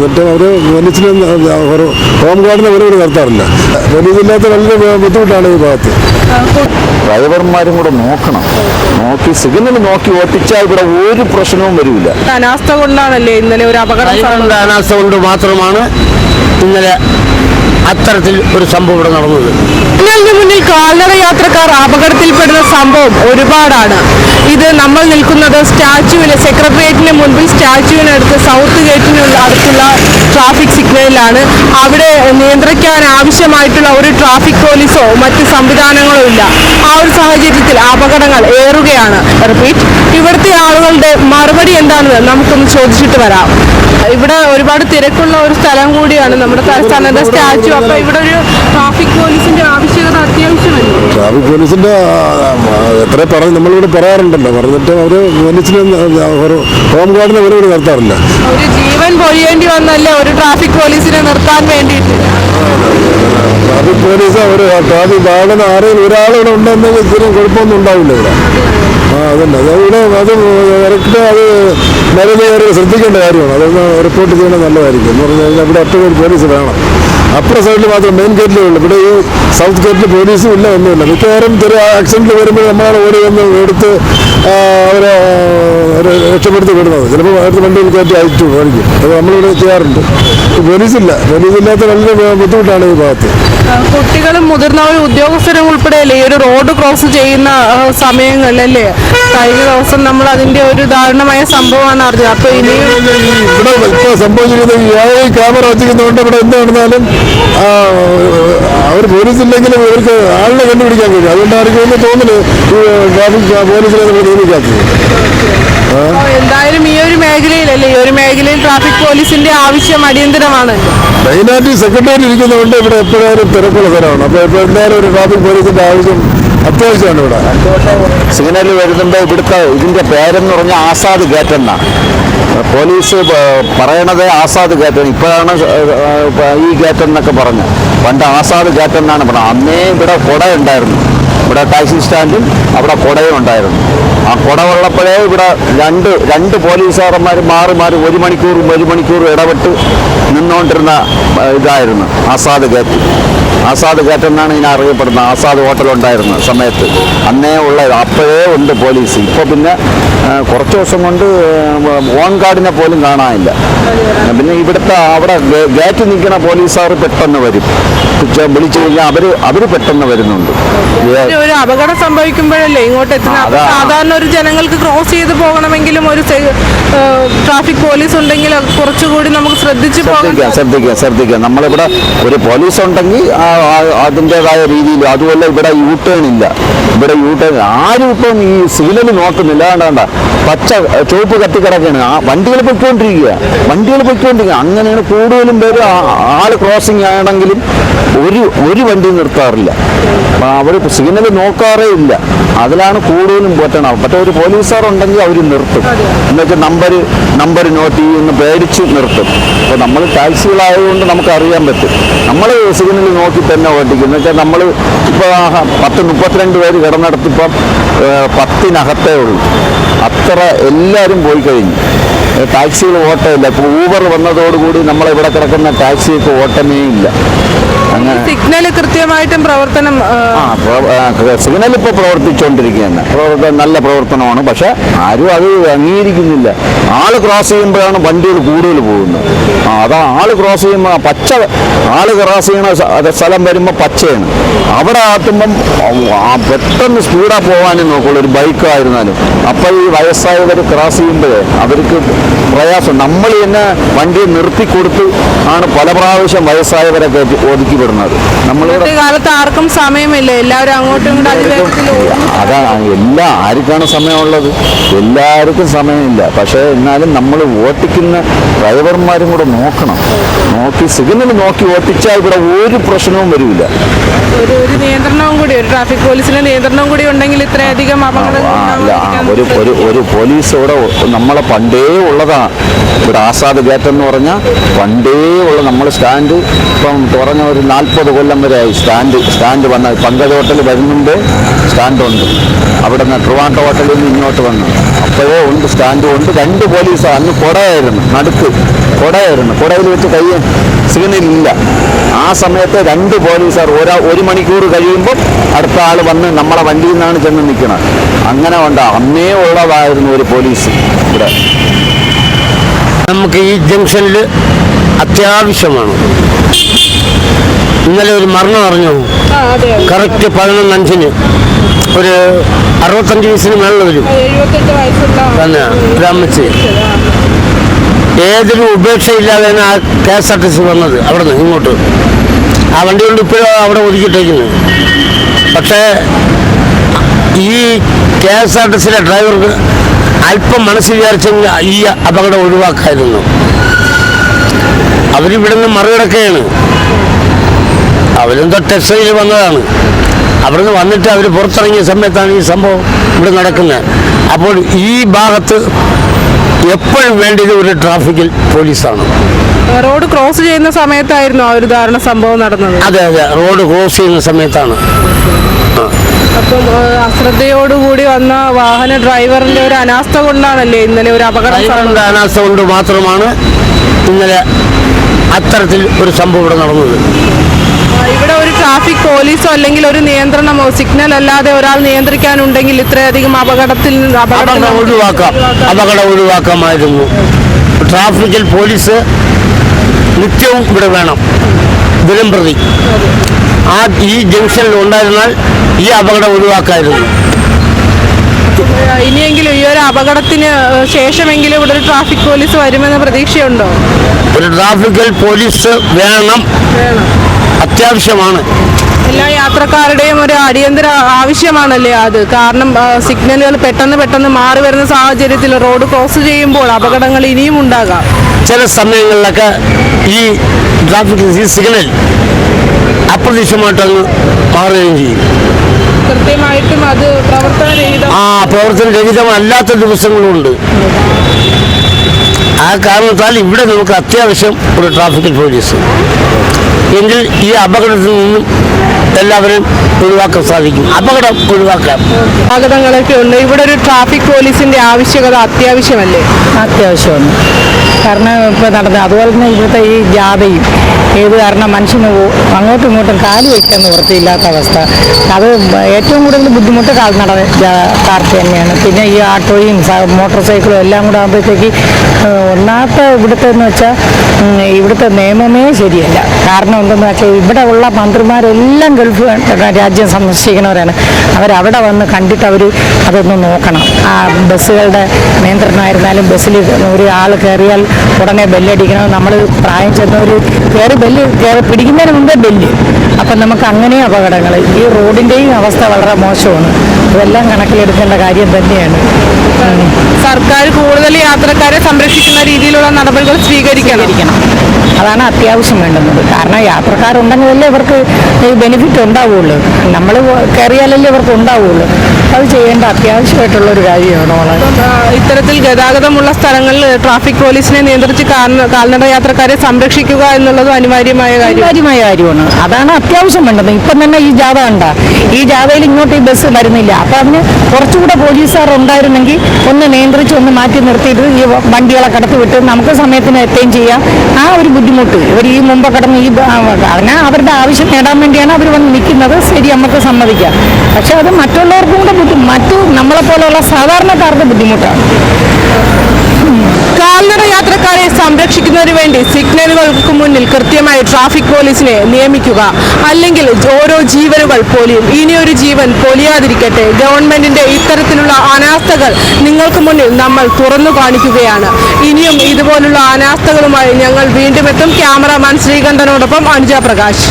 മറ്റേ അവർ പോലീസിന് ഹോം ഗാർഡിനെ വരെ നിർത്താറില്ല. പോലീസില്ലാത്ത വളരെ ബുദ്ധിമുട്ടാണ് ഈ ഭാഗത്ത്. ഡ്രൈവർമാരും കൂടെ നോക്കണം. നോക്കി സിഗ്നൽ നോക്കി ഓട്ടിച്ചാൽ ഇവിടെ ഒരു പ്രശ്നവും വരില്ല. അനാസ്ഥ കൊണ്ടാണല്ലേ ഇന്നലെ ഒരു അപകടം അനാസ്ഥ കൊണ്ട് മാത്രമാണ് ഇന്നലെ അത്തരത്തിൽ ഒരു സംഭവം ഇവിടെ നടന്നത്. ഞങ്ങളുടെ മുന്നിൽ കാൽനട യാത്രക്കാർ അപകടത്തിൽപ്പെടുന്ന സംഭവം ഒരുപാടാണ്. ഇത് നമ്മൾ നിൽക്കുന്നത് സ്റ്റാച്യുവിന് സെക്രട്ടേറിയറ്റിന് മുൻപിൽ സ്റ്റാച്യുവിനടുത്ത് സൗത്ത് ഗേറ്റിനുള്ള അടുത്തുള്ള ട്രാഫിക് സിഗ്നലിലാണ്. അവിടെ നിയന്ത്രിക്കാൻ ആവശ്യമായിട്ടുള്ള ഒരു ട്രാഫിക് പോലീസോ മറ്റ് സംവിധാനങ്ങളോ ഇല്ല. ആ ഒരു സാഹചര്യത്തിൽ അപകടങ്ങൾ ഏറുകയാണ്. റിപ്പീറ്റ്. ഇവിടുത്തെ ആളുകളുടെ മറുപടി എന്താണെന്ന് നമുക്കൊന്ന് ചോദിച്ചിട്ട് വരാം. ഇവിടെ ഒരുപാട് തിരക്കുള്ള ഒരു സ്ഥലം കൂടിയാണ് നമ്മുടെ തലസ്ഥാനത്തെ സ്റ്റാച്യു അപ്പൊ ഇവിടെ ഒരു ട്രാഫിക് പോലീസിന്റെ ആവശ്യകത അത്യാവശ്യമല്ലേ? ട്രാഫിക് പോലീസിന്റെ എത്ര പറഞ്ഞു നമ്മളിവിടെ പറയാറുണ്ടല്ലോ. പറഞ്ഞിട്ട് അവർ പോലീസിന് ഹോം ഗാർഡിനെ അവരോട് നിർത്താറില്ല. ഒരു ജീവൻ പൊഴിയേണ്ടി വന്നല്ലേ ഒരു ട്രാഫിക് പോലീസിനെ നിർത്താൻ വേണ്ടിയിട്ട്. ട്രാഫിക് പോലീസ് ഒരു ട്രാഫിക് വാർഡിന് ആരെങ്കിലും ഒരാളിവിടെ ഉണ്ടെന്നെങ്കിൽ ഇതിന് കുഴപ്പമൊന്നും ഉണ്ടാവില്ല ഇവിടെ. ആ അതന്നെ അത് അത് കറക്റ്റ് അത് മരുന്ന് ശ്രദ്ധിക്കേണ്ട കാര്യമാണ്. അതൊന്ന് റിപ്പോർട്ട് ചെയ്യുന്നത് നല്ലതായിരിക്കും. എന്ന് പറഞ്ഞു കഴിഞ്ഞാൽ ഒറ്റ പോലീസ് വേണം. അപ്പുറ സൈഡിൽ മാത്രം മെയിൻ ഗേറ്റിലേ ഉള്ളൂ. ഇവിടെ ഈ സൗത്ത് ഗേറ്റിൽ പോലീസും ഇല്ല ഒന്നുമില്ല മിക്കവാറും ചെറിയ ആക്സിഡന്റ് വരുമ്പോൾ നമ്മളാണ് ഓടി വന്ന് എടുത്ത് അവരെ രക്ഷപ്പെടുത്തി വിടുന്നത്. ചിലപ്പോൾ അടുത്ത വണ്ടിയിൽ കയറ്റി അയച്ചു മേടിക്കും അത് നമ്മളിവിടെ ചെയ്യാറുണ്ട്. പോലീസില്ല പോലീസില്ലാത്ത വളരെ ബുദ്ധിമുട്ടാണ് ഈ ഭാഗത്ത്. കുട്ടികളും മുതിർന്നവരും ഉദ്യോഗസ്ഥരും ഉൾപ്പെടെയല്ലേ? ഈ ഒരു റോഡ് ക്രോസ് ചെയ്യുന്ന സമയങ്ങളിലല്ലേ? കഴിഞ്ഞ ദിവസം നമ്മൾ അതിന്റെ ഒരു ദാരുണമായ സംഭവമാണ് അറിഞ്ഞത്. അപ്പൊ ഇനി ഇവിടെ ഇപ്പോൾ സംഭവിച്ചിരിക്കുന്നത് ഈ ക്യാമറ വച്ചിരിക്കുന്നതുകൊണ്ട് ഇവിടെ എന്ത് നടന്നാലും അവർ പോലീസ് ഇല്ലെങ്കിലും ഇവർക്ക് ആളിനെ കണ്ടുപിടിക്കാൻ കഴിയും. അതുകൊണ്ട് ആർക്കും ഒന്നും തോന്നൽ ട്രാഫിക് പോലീസിനെ നമ്മൾ നിയമിക്കാത്തത്. എന്തായാലും ഈ ഒരു മേഖലയിലല്ലേ ഈ ഒരു മേഖലയിൽ ട്രാഫിക് പോലീസിന്റെ ആവശ്യം അടിയന്തരമാണ്. മെയിനായിട്ട് സെക്രട്ടേറിയറ്റ് സെക്രട്ടറി ഇരിക്കുന്നതുകൊണ്ട് ഇവിടെ എപ്പോഴും തിരക്കുള്ള സ്ഥലമാണ്. അപ്പോൾ ഇപ്പോൾ എന്തായാലും ഒരു ട്രാഫിക് പോലീസിന്റെ ആവശ്യം അത്യാവശ്യമാണ് ഇവിടെ. സിഗ്നൽ വരുന്നുണ്ട് ഇവിടുത്തെ ഇതിന്റെ പേരെന്ന് പറഞ്ഞാൽ ആസാദ് ഗേറ്റ് എന്നാണ് പോലീസ് പറയണത് ആസാദ് ഗേറ്റ് ഇപ്പോഴാണ് ഈ ഗേറ്റ് എന്നൊക്കെ പറഞ്ഞ് പണ്ട് ആസാദ് ഗേറ്റ് എന്നാണ് പറഞ്ഞത്. അന്നേ ഇവിടെ കുട ഉണ്ടായിരുന്നു. ഇവിടെ ടാക്സി സ്റ്റാൻഡും അവിടെ കുടയും ഉണ്ടായിരുന്നു. ആ കുട ഉള്ളപ്പോഴേ ഇവിടെ രണ്ട് രണ്ട് പോലീസുകാരന്മാർ മാറി മാറി ഒരു മണിക്കൂറും ഒരു മണിക്കൂറും ഇടപെട്ട് നിന്നുകൊണ്ടിരുന്ന ഇതായിരുന്നു ആസാദ് ഗേറ്റ് ആസാദ് ഗേറ്റ് എന്നാണ് ഇതിനെ അറിയപ്പെടുന്നത്. ആസാദ് ഹോട്ടൽ ഉണ്ടായിരുന്ന സമയത്ത്. അന്നേ ഉള്ള അപ്പോഴേ ഉണ്ട് പോലീസ്. ഇപ്പോൾ പിന്നെ കുറച്ച് ദിവസം കൊണ്ട് ഓൺ ഗാർഡിനെ പോലും കാണാനില്ല. പിന്നെ ഇവിടുത്തെ അവിടെ ഗേറ്റ് നിൽക്കുന്ന പോലീസുകാർ പെട്ടെന്ന് വരും. വിളിച്ചു കഴിഞ്ഞാൽ അവർ അവർ പെട്ടെന്ന് വരുന്നുണ്ട്. ഒരു- അപകടം സംഭവിക്കുമ്പോഴല്ലേ ഇങ്ങോട്ട് എത്തുന്നത് സാധാരണ ഒരു ജനങ്ങൾക്ക് ക്രോസ് ചെയ്ത് പോകണമെങ്കിലും ഒരു ട്രാഫിക് പോലീസ് ഉണ്ടെങ്കിൽ കുറച്ചുകൂടി നമുക്ക് ശ്രദ്ധിച്ചു ശ്രദ്ധിക്കാം ശ്രദ്ധിക്കാം ശ്രദ്ധിക്കാം. നമ്മളിവിടെ ഒരു പോലീസ് ഉണ്ടെങ്കിൽ അതിന്റെതായ രീതിയിൽ അതുപോലെ ഇവിടെ യൂ ടേൺ ഇല്ല. ഇവിടെ യൂ ടേൺ ആരും ഇപ്പം ഈ സിഗ്നൽ നോക്കുന്നില്ല. വേണ്ട പച്ച ചുവപ്പ് കത്തിക്കിടക്കാണ് ആ വണ്ടികൾ പൊയ്ക്കൊണ്ടിരിക്കുക. വണ്ടികൾ പൊയ്ക്കൊണ്ടിരിക്കുക. അങ്ങനെയാണ് കൂടുതലും പേര് ആൾ ക്രോസിംഗ് ആണെങ്കിലും ഒരു ഒരു വണ്ടി നിർത്താറില്ല. അവർ സിഗ്നൽ നോക്കാറേ ഇല്ല. അതിലാണ് കൂടുതലും പോറ്റണം പക്ഷേ ഒരു പോലീസുകാർ ഉണ്ടെങ്കിൽ അവർ നിർത്തും. എന്നുവെച്ചാൽ നമ്പർ നമ്പർ നോട്ട് ചെയ്യുന്ന പേടിച്ച് നിർത്തും. അപ്പോൾ നമ്മൾ ടാക്സികളായതുകൊണ്ട് നമുക്ക് അറിയാൻ പറ്റും. നമ്മൾ സിഗ്നൽ നോക്കി തന്നെ ഓട്ടിക്കും എന്നുവെച്ചാൽ നമ്മൾ ഇപ്പോൾ പത്ത് മുപ്പത്തിരണ്ട് പേര് കിടന്നിടത്തിപ്പം പത്തിനകത്തേ ഉള്ളൂ. അത്ര എല്ലാവരും പോയി കഴിഞ്ഞു. ടാക്സികൾ ഓട്ടമില്ല. ഇപ്പോൾ ഊബർ വന്നതോടുകൂടി നമ്മളിവിടെ കിടക്കുന്ന ടാക്സിയൊക്കെ ഓട്ടമേ ഇല്ല. കൃത്യമായിട്ടും പ്രവർത്തനം സിഗ്നൽ ഇപ്പോൾ പ്രവർത്തിച്ചുകൊണ്ടിരിക്കുകയാണ് പ്രവർത്തനം നല്ല പ്രവർത്തനമാണ് പക്ഷെ ആരും അത് അംഗീകരിക്കുന്നില്ല. ആൾ ക്രോസ് ചെയ്യുമ്പോഴാണ് വണ്ടികൾ കൂടുതൽ പോകുന്നത്. അതാ ആൾ ക്രോസ് ചെയ്യുമ്പോൾ പച്ച ആൾ ക്രോസ് ചെയ്യുന്ന സ്ഥലം വരുമ്പോൾ പച്ചയാണ്. അവിടെ ആത്തുമ്പം പെട്ടെന്ന് സ്പീഡാ പോകാനും നോക്കുള്ളൂ ഒരു ബൈക്കായിരുന്നാലും അപ്പോൾ ഈ വയസ്സായവർ ക്രോസ് ചെയ്യുമ്പോഴേ അവർക്ക് പ്രയാസം. നമ്മൾ തന്നെ വണ്ടി നിർത്തി കൊടുത്ത് ആണ് പല പ്രാവശ്യം വയസ്സായവരൊക്കെ ഒതുക്കി വിടുന്നത് ഒതുക്കി ഇന്നത്തെ കാലത്ത് ആർക്കും സമയമില്ല. എല്ലാവരും അങ്ങോട്ടും ഇങ്ങോട്ടും അതിവേഗത്തിൽ ഓടുന്നു. അതാ എല്ലാ ആർക്കാണ് സമയമുള്ളത്? എല്ലാവർക്കും സമയമില്ല. പക്ഷേ എന്നാലും നമ്മൾ ഓട്ടിക്കുന്ന ഡ്രൈവർമാരും കൂടെ നോക്കണം. നോക്കി സിഗ്നൽ നോക്കി ഓട്ടിച്ചാൽ ഇവിടെ ഒരു പ്രശ്നവും വരില്ല ഒരു ഒരു നിയന്ത്രണവും കൂടി ഒരു ട്രാഫിക് പോലീസിന്റെ നിയന്ത്രണം കൂടി ഉണ്ടെങ്കിൽ ഇത്രയധികം അപകടം ഒരു ഒരു പോലീസ് ഇവിടെ നമ്മളെ പണ്ടേ ഉള്ളതാണ് ഇവിടെ ആസാദ് ഗേറ്റ് എന്ന് പറഞ്ഞാൽ പണ്ടേ ഉള്ള നമ്മൾ സ്റ്റാൻഡ് ഇപ്പം കുറഞ്ഞ ഒരു നാൽപ്പത് കൊല്ലം വരെ ആയി സ്റ്റാൻഡ് സ്റ്റാൻഡ് വന്ന പങ്കജ് ഹോട്ടൽ വരുന്നുണ്ട് സ്റ്റാൻഡുണ്ട് അവിടെ നിന്ന് ട്രിവാൻഡ ഹോട്ടലിൽ നിന്ന് ഇങ്ങോട്ട് വന്നു. അപ്പോഴേ ഉണ്ട് സ്റ്റാൻഡും ഉണ്ട്. രണ്ട് പോലീസ് അന്ന് കുടയായിരുന്നു നടുക്ക് കുടയായിരുന്നു. കുടയിൽ വെച്ച് കൈ സിഗ്നലില്ല ആ സമയത്ത് രണ്ട് പോലീസുകാർ ഒരാ ഒരു മണിക്കൂർ കഴിയുമ്പോൾ അടുത്ത ആൾ വന്ന് നമ്മളെ വണ്ടിയിൽ നിന്നാണ് ചെന്ന് നിൽക്കുന്നത് അങ്ങനെ ഉണ്ട് അന്നേ ഉള്ളതായിരുന്നു ഒരു പോലീസ് ഇവിടെ. നമുക്ക് ഈ ജംഗ്ഷനിൽ അത്യാവശ്യമാണ്. ഇന്നലെ ഒരു മരണം അറിഞ്ഞു? കറക്റ്റ് പതിനൊന്ന് അഞ്ചിന് ഒരു അറുപത്തഞ്ച് വയസ്സിന് മേളിൽ വരും. തന്നെ ഒരു അമ്മച്ചി ഏതൊരു ഉപേക്ഷയില്ലാതെയാണ് ആ K S R T C വന്നത് അവിടെ നിന്ന് ഇങ്ങോട്ട്. ആ വണ്ടി കൊണ്ട് ഇപ്പോഴും അവിടെ ഒതുക്കിയിട്ടേക്കുന്നത് പക്ഷേ ഈ കെ എസ് ആർ ടി സിയിലെ ഡ്രൈവർക്ക് അല്പം മനസ്സ് വിചാരിച്ചെങ്കിൽ ഈ അപകടം ഒഴിവാക്കായിരുന്നു. അവരിവിടെ നിന്ന് മറികടക്കുകയാണ്. അവരും ടെക്സ്റ്റൈൽ വന്നതാണ്. അവിടുന്ന് വന്നിട്ട് അവർ പുറത്തിറങ്ങിയ സമയത്താണ് ഈ സംഭവം ഇവിടെ നടക്കുന്നത്. അപ്പോൾ ഈ ഭാഗത്ത് എപ്പോഴും വേണ്ടത് ഒരു ട്രാഫിക്കിൽ പോലീസാണ്. റോഡ് ക്രോസ് ചെയ്യുന്ന സമയത്തായിരുന്നു ആ ഒരു ധാരണ സംഭവം നടന്നത്. അതെ അതെ. റോഡ് ക്രോസ് ചെയ്യുന്ന സമയത്താണ്. അപ്പം അശ്രദ്ധയോടുകൂടി വന്ന വാഹന ഡ്രൈവറിന്റെ ഒരു അനാസ്ഥ കൊണ്ടാണല്ലേ ഇന്നലെ ഒരു അപകടം അനാസ്ഥ കൊണ്ട് മാത്രമാണ് ഇന്നലെ അത്തരത്തിൽ ഒരു സംഭവം ഇവിടെ നടന്നത്. ഇവിടെ ഒരു ട്രാഫിക് പോലീസോ അല്ലെങ്കിൽ ഒരു നിയന്ത്രണമോ സിഗ്നൽ അല്ലാതെ ഒരാൾ നിയന്ത്രിക്കാനുണ്ടെങ്കിൽ ഇത്രയധികം അപകടത്തിൽ അപകടം ഒഴിവാക്കാം. അപകടം ഒഴിവാക്കാമായിരുന്നു. ട്രാഫിക്കിൽ പോലീസ് നിത്യവും ഇവിടെ വേണം. ദിനം പ്രതി ആ ഈ ജംഗ്ഷനിൽ ഉണ്ടായിരുന്നാൽ ഈ അപകടം ഒഴിവാക്കായിരുന്നു. ഇനിയെങ്കിലും ഈ ഒരു അപകടത്തിന് ശേഷമെങ്കിലും ഇവിടെ ഒരു ട്രാഫിക് പോലീസ് വരുമെന്ന പ്രതീക്ഷയുണ്ടോ? ഒരു ട്രാഫിക്കിൽ പോലീസ് വേണം. വേണം. അത്യാവശ്യമാണ്. എല്ലാ യാത്രക്കാരുടെയും ഒരു അടിയന്തര ആവശ്യമാണല്ലേ അത്? കാരണം സിഗ്നലുകൾ പെട്ടെന്ന് പെട്ടെന്ന് മാറി വരുന്ന സാഹചര്യത്തിൽ റോഡ് ക്രോസ് ചെയ്യുമ്പോൾ അപകടങ്ങൾ ഇനിയും ഉണ്ടാകാം. ചില സമയങ്ങളിലൊക്കെ ഈ ട്രാഫിക് ഈ സിഗ്നൽ അപ്രതീക്ഷിതമായിട്ടങ്ങ് മാറുകയും ചെയ്യും. കൃത്യമായിട്ടും അത് പ്രവർത്തനരഹിതം ആ പ്രവർത്തനരഹിതമല്ലാത്ത ദിവസങ്ങളുണ്ട്. ആ കാരണത്താൽ ഇവിടെ നമുക്ക് അത്യാവശ്യം ഒരു ട്രാഫിക് പോലീസ് എങ്കിൽ ഈ അപകടത്തിൽ നിന്നും എല്ലാവരും ഒഴിവാക്കാൻ സാധിക്കും. അപകടം ഒഴിവാക്കാം. അപകടങ്ങളൊക്കെ ഉണ്ട്. ഇവിടെ ഒരു ട്രാഫിക് പോലീസിന്റെ ആവശ്യകത അത്യാവശ്യമല്ലേ? അത്യാവശ്യമാണ്. കാരണം ഇപ്പോൾ നടന്ന അതുപോലെ തന്നെ ഇവിടുത്തെ ഈ ജാഥയും ഏത് കാരണം മനുഷ്യന് അങ്ങോട്ടും ഇങ്ങോട്ടും കാൽ വയ്ക്കാൻ നിവൃത്തിയില്ലാത്ത അവസ്ഥ. അത് ഏറ്റവും കൂടുതൽ ബുദ്ധിമുട്ട് കാൽനട കാർക്ക് തന്നെയാണ്. പിന്നെ ഈ ആട്ടോയും മോട്ടോർ സൈക്കിളും എല്ലാം കൂടെ ആകുമ്പോഴത്തേക്ക് ഒന്നാത്ത ഒന്നാമത്തെ ഇവിടുത്തെ എന്ന് വെച്ചാൽ ഇവിടുത്തെ നിയമമേ ശരിയല്ല. കാരണം എന്തെന്ന് വെച്ചാൽ ഇവിടെ ഉള്ള മന്ത്രിമാരെല്ലാം ഗൾഫ് രാജ്യം സന്ദർശിക്കുന്നവരാണ്. അവരവിടെ വന്ന് കണ്ടിട്ട് അവർ അതൊന്ന് നോക്കണം. ആ ബസ്സുകളുടെ നിയന്ത്രണമായിരുന്നാലും ബസ്സിൽ ഒരു ആൾ കയറിയാൽ ഉടനെ ബെല്ലടിക്കണം. നമ്മൾ പ്രായം ചെന്നവർ കയറി ബെല്ല് കയറി പിടിക്കുന്നതിന് മുമ്പേ ബെല്ല്. അപ്പം നമുക്ക് അങ്ങനെ അപകടങ്ങൾ ഈ റോഡിന്റെയും അവസ്ഥ വളരെ മോശമാണ്. ഇതെല്ലാം കണക്കിലെടുക്കേണ്ട കാര്യം തന്നെയാണ്. സർക്കാർ കൂടുതൽ യാത്രക്കാരെ സംരക്ഷിക്കുന്ന രീതിയിലുള്ള നടപടികൾ സ്വീകരിക്കണം. അതാണ് അത്യാവശ്യം വേണ്ടുന്നത്. കാരണം യാത്രക്കാരുണ്ടെങ്കിലല്ലേ ഇവർക്ക് ഈ ബെനിഫിറ്റ് ഉണ്ടാവുള്ളൂ നമ്മൾ കയറിയാലല്ലേ ഇവർക്ക് ഉണ്ടാവുള്ളൂ. അത് ചെയ്യേണ്ട അത്യാവശ്യമായിട്ടുള്ള ഒരു കാര്യമാണ് വളരെ ഇത്തരത്തിൽ ഗതാഗതമുള്ള സ്ഥലങ്ങളിൽ ട്രാഫിക് പോലീസിനെ നിയന്ത്രിച്ച് കാൽന- കാൽനട യാത്രക്കാരെ സംരക്ഷിക്കുക എന്നുള്ളതും അനിവാര്യമായ കാര്യം അനിവാര്യമായ കാര്യമാണ്. അതാണ് അത്യാവശ്യം വേണ്ടത്. ഇപ്പം തന്നെ ഈ ജാഥ കണ്ട ഈ ജാഥയിൽ ഇങ്ങോട്ട് ഈ ബസ് വരുന്നില്ല. അപ്പം അതിന് കുറച്ചുകൂടെ പോലീസുകാർ ഉണ്ടായിരുന്നെങ്കിൽ ഒന്ന് നിയന്ത്രിച്ച് ഒന്ന് മാറ്റി നിർത്തിയിട്ട് ഈ വണ്ടികളെ കടത്തി വിട്ട് നമുക്ക് സമയത്തിന് എത്തുകയും ചെയ്യാം. ആ ഒരു ബുദ്ധിമുട്ട്. ഇവർ ഈ മുമ്പ് കടന്ന് ഈ അതിനാ അവരുടെ ആവശ്യം നേടാൻ വേണ്ടിയാണ് അവർ വന്ന് നിൽക്കുന്നത്. ശരി നമുക്ക് സമ്മതിക്കാം. പക്ഷെ അത് മറ്റുള്ളവർക്കും കൂടെ ബുദ്ധി മറ്റു നമ്മളെപ്പോലെയുള്ള സാധാരണക്കാർക്ക് ബുദ്ധിമുട്ടാണ്. കാൽനട യാത്രക്കാരെ സംരക്ഷിക്കുന്നതിന് വേണ്ടി സിഗ്നലുകൾക്ക് മുന്നിൽ കൃത്യമായി ട്രാഫിക് പോലീസിനെ നിയമിക്കുക. അല്ലെങ്കിൽ ഓരോ ജീവനുകൾ പൊലിയും. ഇനിയൊരു ജീവൻ പൊലിയാതിരിക്കട്ടെ. ഗവൺമെന്റിന്റെ ഇത്തരത്തിലുള്ള അനാസ്ഥകൾ നിങ്ങൾക്ക് മുന്നിൽ നമ്മൾ തുറന്നു കാണിക്കുകയാണ്. ഇനിയും ഇതുപോലുള്ള അനാസ്ഥകളുമായി ഞങ്ങൾ വീണ്ടും എത്തും. ക്യാമറാമാൻ ശ്രീകണ്ഠനോടൊപ്പം അനുജ പ്രകാശ്.